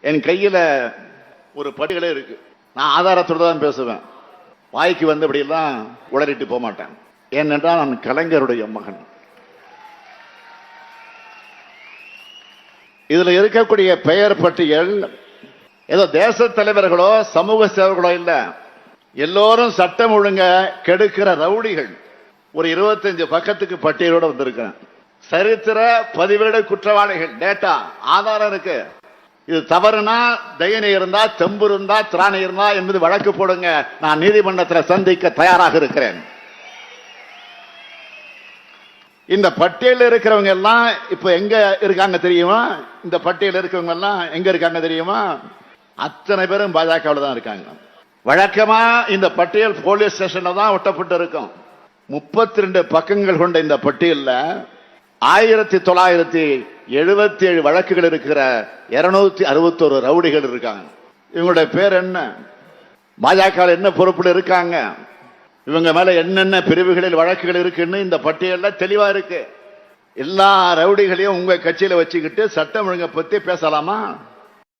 என் கையில் ஒரு பட்டியலே இருக்கு. நான் ஆதாரத்தோட தான் பேசுவேன். வாய்க்கு வந்தபடியெல்லாம் உளறிட்டு போக மாட்டேன் ஏனென்றால் நான் கலைஞருடைய மகன். இதில் இருக்கக்கூடிய பெயர் பட்டியல் ஏதோ தேச தலைவர்களோ சமூக சேவர்களோ இல்லை எல்லோரும் சட்டம் ஒழுங்க கெடுக்கிற ரவுடிகள். ஒரு இருபத்தஞ்சு பக்கத்துக்கு பட்டியலோடு வந்திருக்கேன் சரித்திர பதிவேடு குற்றவாளிகள் டேட்டா ஆதாரம் இருக்கு. இது தவறுனா தயனை இருந்தா தெம்பு இருந்தா திராணி இருந்தா என்பது வழக்கு போடுங்க. நான் நீதிமன்றத்தில் சந்திக்க தயாராக இருக்கிறேன். இந்த பட்டியலில் இருக்கிறவங்க எல்லாம் இப்ப எங்க இருக்காங்க தெரியுமா? இந்த பட்டியலில் இருக்கிறவங்க எல்லாம் எங்க இருக்காங்க தெரியுமா? அத்தனை பேரும் பாஜகவில் தான் இருக்காங்க. வழக்கமா இந்த பட்டியல் போலீஸ் ஸ்டேஷன்ல தான் ஒட்டப்பட்டு இருக்கும் முப்பத்தி ரெண்டு பக்கங்கள் கொண்ட இந்த பட்டியலில் ஆயிரத்தி தொள்ளாயிரத்தி எழுபத்தி ஏழு வழக்குகள் இருக்கிற இருநூத்தி அறுபத்தோரு ரவுடிகள் இருக்காங்க. இவங்களுடைய பேர் என்ன? பாஜக என்ன பொறுப்புல இருக்காங்க? இவங்க மேல என்னென்ன பிரிவுகளில் வழக்குகள் இருக்குன்னு இந்த பட்டியல்ல தெளிவா இருக்கு. எல்லா ரவுடிகளையும் உங்க கட்சியில வச்சுக்கிட்டு சட்டம் ஒழுங்கை பத்தி பேசலாமா?